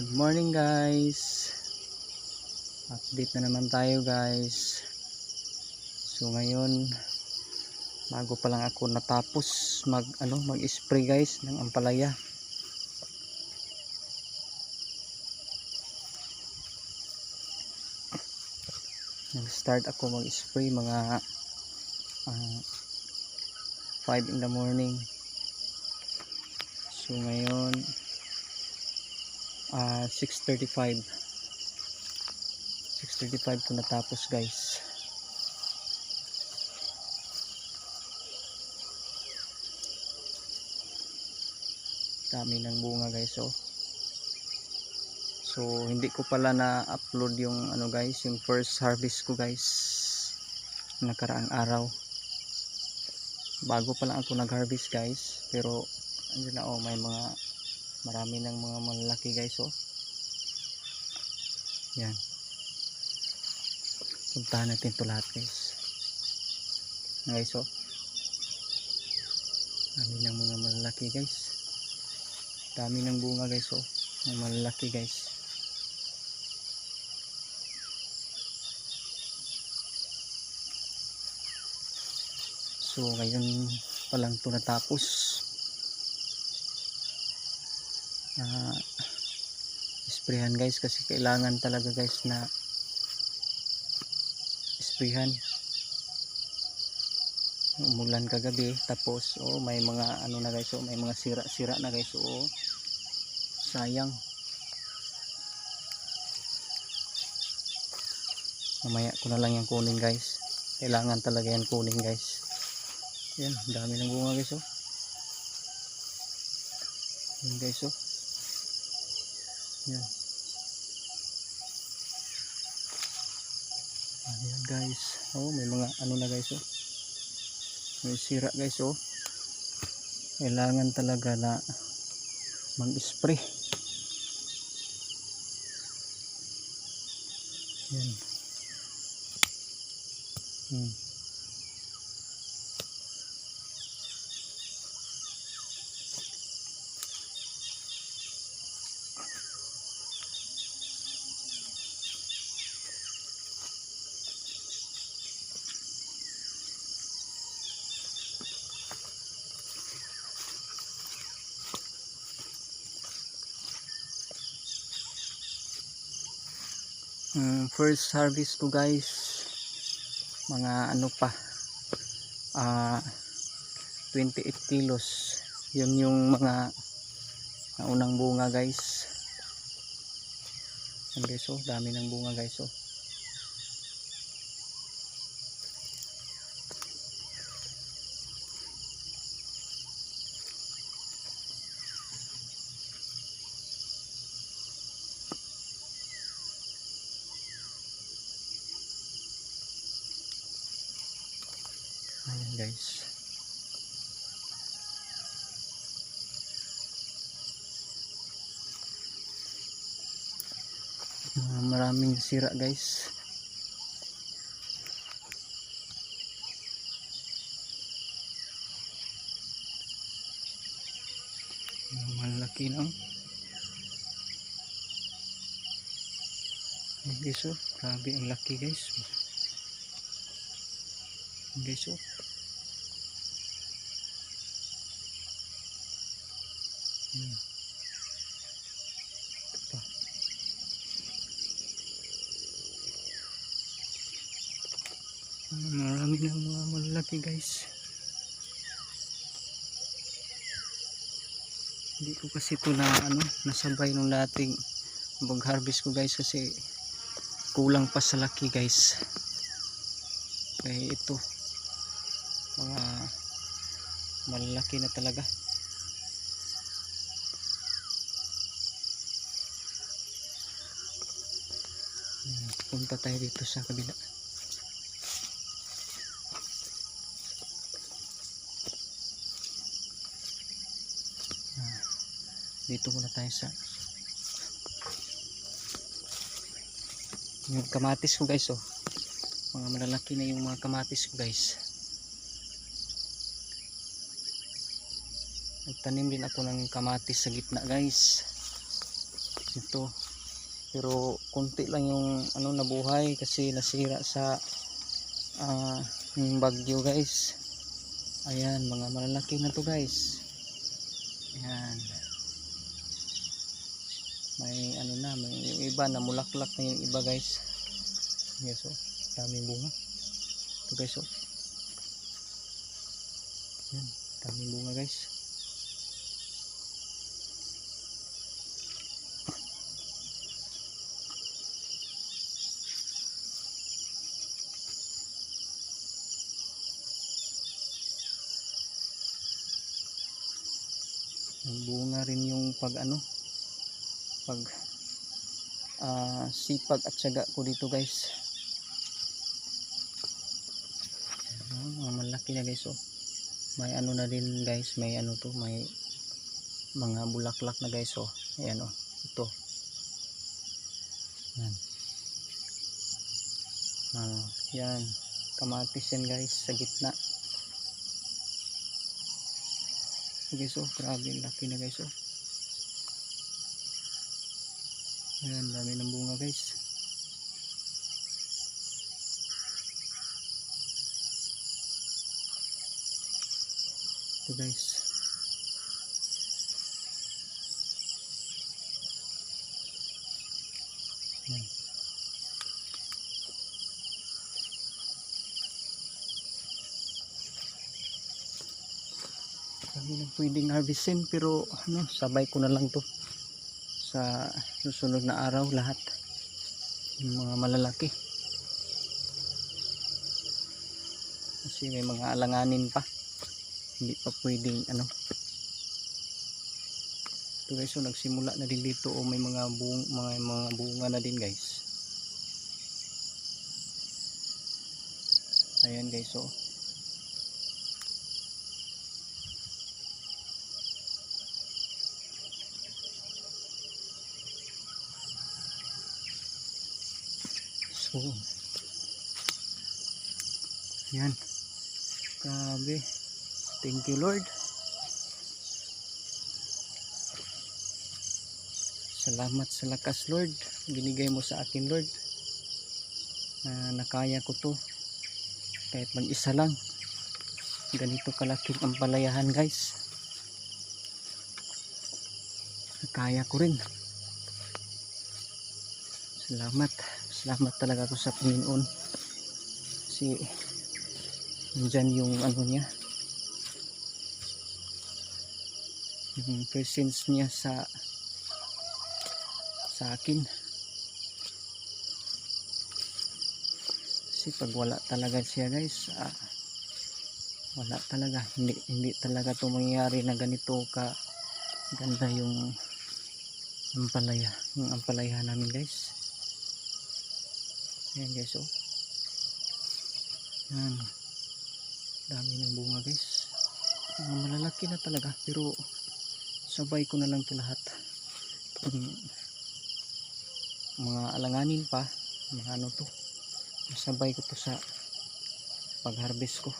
Good morning guys. Update na naman tayo guys. So ngayon Bago pa lang ako natapos mag ano mag spray guys ng ampalaya. Nag start ako mag spray mga ah, 5 in the morning. So ngayon ah 6.35 6.35 ko natapos guys. Dami ng bunga guys oh. So hindi ko pala na upload yung ano guys yung first harvest ko guys nakaraang araw. Bago pa lang ako nag harvest guys pero andyan na oh may mga marami ng mga malaki guys oh. Yan. Puntahan natin to lahat guys. Guys oh. Dami ng mga malaki guys. Dami ng bunga guys oh. Ng malaki guys. So ngayon pa lang to natapos ah sprayhan guys kasi kailangan talaga guys na sprayhan umulan kagabi tapos oh may mga ano na guys oh may mga sira sira na guys oh. Sayang. Mamaya ko na lang yan kunin guys. Kailangan talaga yan kunin guys. Yan dami ng bunga guys oh. Yan guys oh yan ayan guys. Oh may mga ano na guys oh. May sira guys oh. Kailangan talaga na mag spray yan hmm. Mm, first harvest ko guys. Mga ano pa? Ah 28 kilos. Yun yung mga unang bunga guys. Yan guys oh dami ng bunga guys oh ayan guys. Mga maraming sira guys. Mga malaki. Ayan guys oh grabe ang laki guys. Guys oh Hmm. Ito Marami na mga malaki guys. Hindi ko kasi ito na ano, nasabay nung dating pag harvest ko guys kasi kulang pa sa laki guys. Kaya ito mga malaki na talaga. Ayan, Punta tayo dito sa kabila. Ah, Dito muna tayo sa yung kamatis ko guys oh. Mga malalaki na yung mga kamatis ko guys. Nagtanim din ako ng kamatis sa gitna guys. ito pero konti lang yung ano nabuhay kasi nasira sa yung bagyo guys. Ayan mga malalaki na to guys. Ayan. May ano na may yung iba na mulaklak na yung iba guys. Yes oh. Daming bunga. Ito guys oh. Yan daming bunga guys Ang bunga rin yung pag ano pag ah, sipag at syaga ko dito guys. Ayan, mga malaki na guys oh. May ano na din guys may ano to may mga bulaklak na guys oh. Ayan oh. Ito. Yan ah, yan kamatis yan guys sa gitna. Guys oh grabe laki na guys oh ayan dami ng bunga guys. Ito guys. Ayan. kami lang pwedeng harvestin pero ano, sabay ko na lang to sa susunod na araw lahat yung mga malalaki. Kasi may mga alanganin pa. Hindi pa pwedeng ano. Ito guys so nagsimula na din dito o may mga bung mga mga bunga na din guys. Ayan guys so so yan grabe. Thank you lord. Salamat sa lakas lord. Binigay mo sa akin lord na nakaya ko to. Kahit mag isa lang. Ganito kalaking ampalayahan guys. Nakaya ko rin. Salamat salamat talaga ako sa Panginoon. Kasi nandyan yung ano niya. Yung presence niya sa sa akin. Kasi pag wala talaga siya guys ah, wala talaga. Hindi, hindi talaga to mangyayari na ganito ka ganda yung ampalaya yung ampalaya namin guys ayan guys oh. Yan dami ng bunga guys. Mga malalaki na talaga pero sabay ko na lang to lahat. Mga alanganin pa mga ano to sabay ko to sa pag harvest ko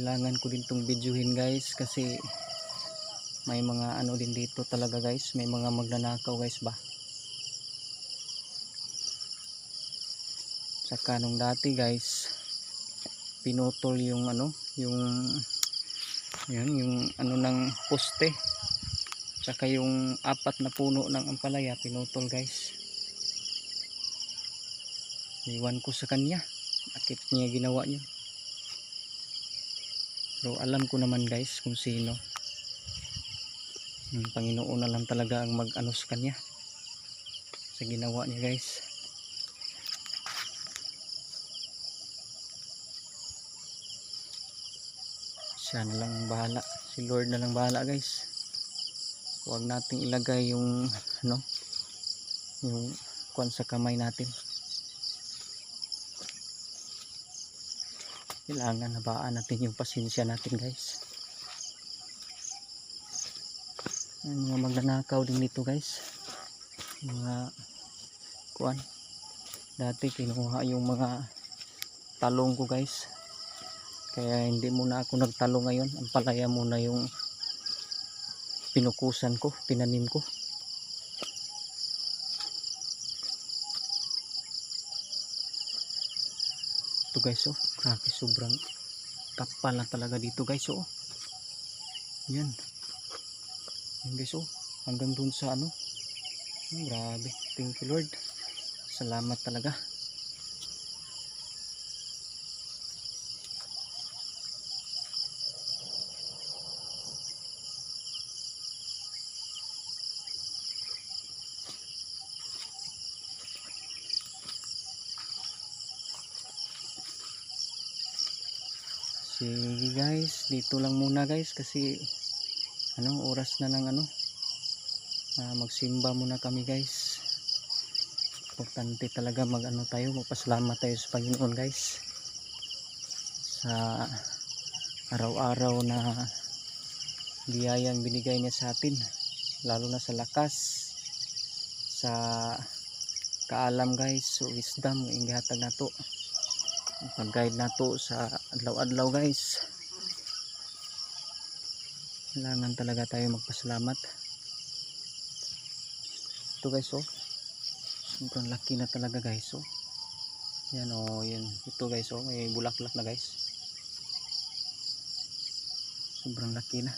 kailangan ko din tong videohin guys kasi may mga ano din dito talaga guys. May mga magnanakaw guys ba? Saka nung dati guys pinutol yung ano yung yan yung ano ng poste. Saka yung apat na puno ng ampalaya pinutol guys. Iwan ko sa kanya. Bakit niya ginawa yun pero alam ko naman guys kung sino. Yung Panginoon na lang talaga ang mag ano kanya sa ginawa niya guys. Siya na lang ang bahala. Si Lord na lang bahala guys. Huwag nating ilagay yung ano yung kwan sa kamay natin kailangan nabaan natin yung pasensya natin guys. May mga magnanakaw din dito guys. Mga kuan dati kinuha yung mga talong ko guys. Kaya hindi muna ako nagtalo ngayon. Ang palaya muna yung pinukusan ko pinanim ko. Ito guys oh grabe sobrang kapal na talaga dito guys oh. Yan. Yan guys oh. Hanggang dun sa ano. Grabe. Thank you lord. Salamat talaga sige guys. Dito lang muna guys kasi ano oras na ng ano Ah, magsimba muna kami guys. Importante talaga mag ano tayo magpasalamat tayo sa Panginoon guys sa araw-araw na biyayang binigay niya sa atin lalo na sa lakas sa kaalam guys so wisdom ang gihatag nato pag-guide nato sa adlaw-adlaw guys. Kailangan talaga tayo magpasalamat. Ito guys oh. Sobrang laki na talaga guys oh. Yan oh yan. Ito guys oh. May bulaklak na guys. Sobrang laki na.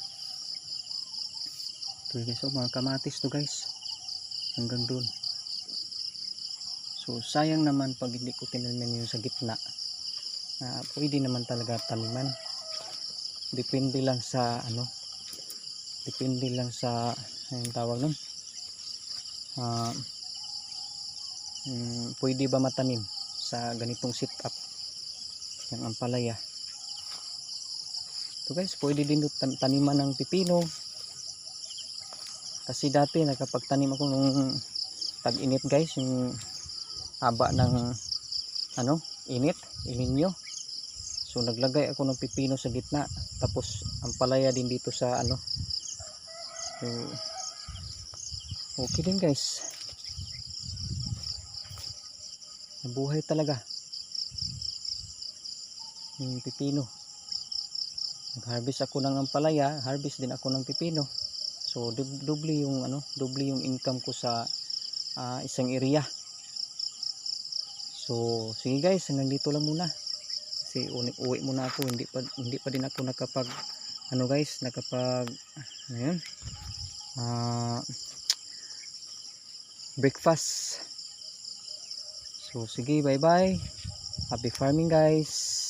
Ito guys oh. Mga kamatis to guys. Hanggang dun so sayang naman pag hindi ko tinanim yung sa gitna Ah, pwede naman talaga taniman. Depende lang sa ano depende lang sa anong tawag nun? Ah, mm, pwede ba matanim sa ganitong setup? Yung ampalaya. Ito guys pwede din tan- taniman ng pipino. Kasi dati nakapagtanim ako nung tag-init guys yung haba ng ano init ininyo so naglagay ako ng pipino sa gitna. Tapos ampalaya din dito sa ano. So okay din guys. Nabuhay talaga. Yung pipino. Nag harvest ako ng ampalaya harvest din ako ng pipino. So doble yung ano doble yung income ko sa ah, isang area. So sige guys. Hanggang dito lang muna kasi uni- uwi muna ako hindi pa hindi pa din ako nakapag ano guys nakapag ano yun? Ah breakfast. So sige bye bye happy farming guys